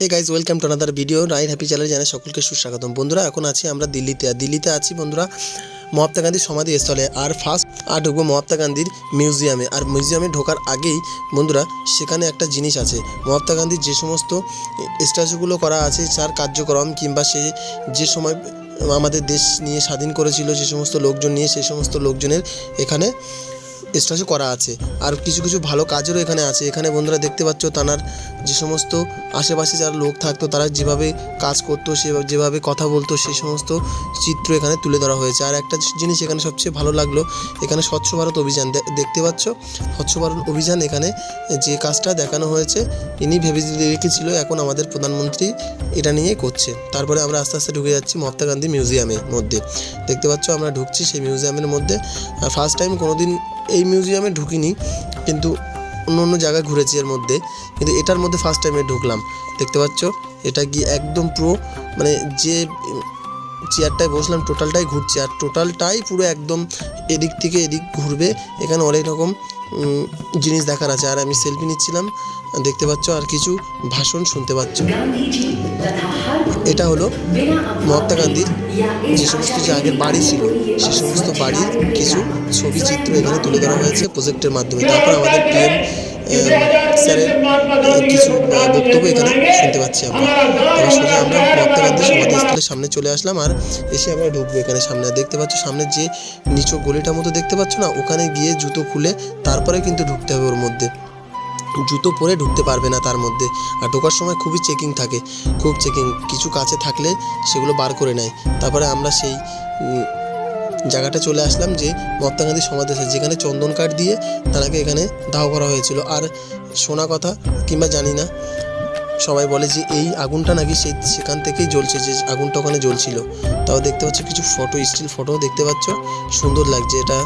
Hey guys welcome to another video right happy channel জানাই সকলকে সুস্বাগতম। বন্ধুরা, এখন আছি আমরা দিল্লিতে, আর দিল্লিতে আছি বন্ধুরা মহাত্মা গান্ধীর সমাধি স্থলে আর ফার্স্ট আর ঢুকবো মহাত্মা গান্ধীর মিউজিয়ামে আর মিউজিয়ামে ঢোকার আগেই, বন্ধুরা, সেখানে একটা জিনিস আছে। মহাত্মা গান্ধীর যে সমস্ত স্ট্যাচুগুলো করা আছে, তার কার্যক্রম কিংবা সে যে সময় আমাদের দেশ নিয়ে স্বাধীন করেছিল, যে সমস্ত লোকজন নিয়ে সেই সমস্ত লোকজনের এখানে স্ট্যাচু করা আছে। আর কিছু কিছু ভালো কাজেরও এখানে আছে। এখানে বন্ধুরা দেখতে পাচ্ছ তানার যে সমস্ত আশেপাশে যারা লোক থাকতো, তারা যেভাবে কাজ করতো, সে যেভাবে কথা বলতো সেই সমস্ত চিত্র এখানে তুলে ধরা হয়েছে। আর একটা জিনিস এখানে সবচেয়ে ভালো লাগল, এখানে স্বচ্ছ ভারত অভিযান দেখতে পাচ্ছ? স্বচ্ছ ভারত অভিযান এখানে যে কাজটা দেখানো হয়েছে, ইনি ভেবে রেখেছিল, এখন আমাদের প্রধানমন্ত্রী এটা নিয়ে করছে। তারপরে আমরা আস্তে আস্তে ঢুকে যাচ্ছি মহাত্মা গান্ধী মিউজিয়ামের মধ্যে। দেখতে পাচ্ছ আমরা ঢুকছি সেই মিউজিয়ামের মধ্যে। ফার্স্ট টাইম কোনোদিন এই মিউজিয়ামে ঢুকিনি, কিন্তু অন্য অন্য জায়গায় ঘুরেছি এর মধ্যে, কিন্তু এটার মধ্যে ফার্স্ট টাইমে ঢুকলাম। দেখতে পাচ্ছ, এটা কি একদম পুরো মানে যে চেয়ারটায় বসলাম টোটালটাই ঘুরছে, আর টোটালটাই পুরো একদম এদিক থেকে এদিক ঘুরবে, এখানে অনেক রকম জিনিস দেখার আছে। আর আমি সেলফি নিচ্ছিলাম। দেখতে পাচ্ছ আর কিছু ভাষণ শুনতে পাচ্ছ। এটা হলো মহাত্মা গান্ধীর যে সমস্ত যে আগের বাড়ি ছিল সে সমস্ত বাড়ির কিছু ছবি চিত্র এখানে তুলে ধরা হয়েছে প্রজেক্টের মাধ্যমে। তারপর আমাদের পিএম স্যারের কিছু বক্তব্য এখানে শুনতে পাচ্ছি আমরা। আমরা সমাধিস্থলের সামনে চলে আসলাম আর এসে আমরা ঢুকবো এখানে সামনে। দেখতে পাচ্ছ, সামনে যে নিচু গলিটার মতো দেখতে পাচ্ছ না, ওখানে গিয়ে জুতো খুলে তারপরে কিন্তু ঢুকতে হবে ওর মধ্যে। জুতো পরে ঢুকতে পারবে না তার মধ্যে। আর ঢোকার সময় খুবই চেকিং থাকে, খুব চেকিং। কিছু কাছে থাকলে সেগুলো বার করে নেয়। তারপরে আমরা সেই জায়গাটা চলে আসলাম যে মহাত্মা গান্ধী সমাধি আছে, যেখানে চন্দন কাঠ দিয়ে তাকে এখানে দাহ করা হয়েছিল। আর শোনা কথা, কিংবা জানি না, সবাই বলে যে এই আগুনটা নাকি সেই সেখান থেকেই জ্বলছে, যে আগুনটা ওখানে জ্বলছিল। তাও দেখতে পাচ্ছ, কিছু ফটো স্টিল ফটো দেখতে পাচ্ছ। সুন্দর লাগছে এটা।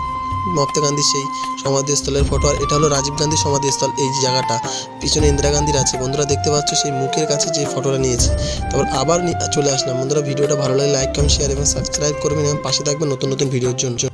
মহাত্মা গান্ধীর সেই সমাধিস্থলের ফটো আর এটা হলো রাজীব গান্ধীর সমাধিস্থল, এই জায়গাটা। পিছনে ইন্দিরা গান্ধীর আছে। বন্ধুরা দেখতে পাচ্ছ সেই মুখের কাছে যে ফটোটা নিয়েছে। তারপর আবার চলে আসলাম। বন্ধুরা, ভিডিওটা ভালো লাগে লাইক কমেন্ট শেয়ার এবং সাবস্ক্রাইব করবেন এবং পাশে থাকবেন নতুন নতুন ভিডিওর জন্য।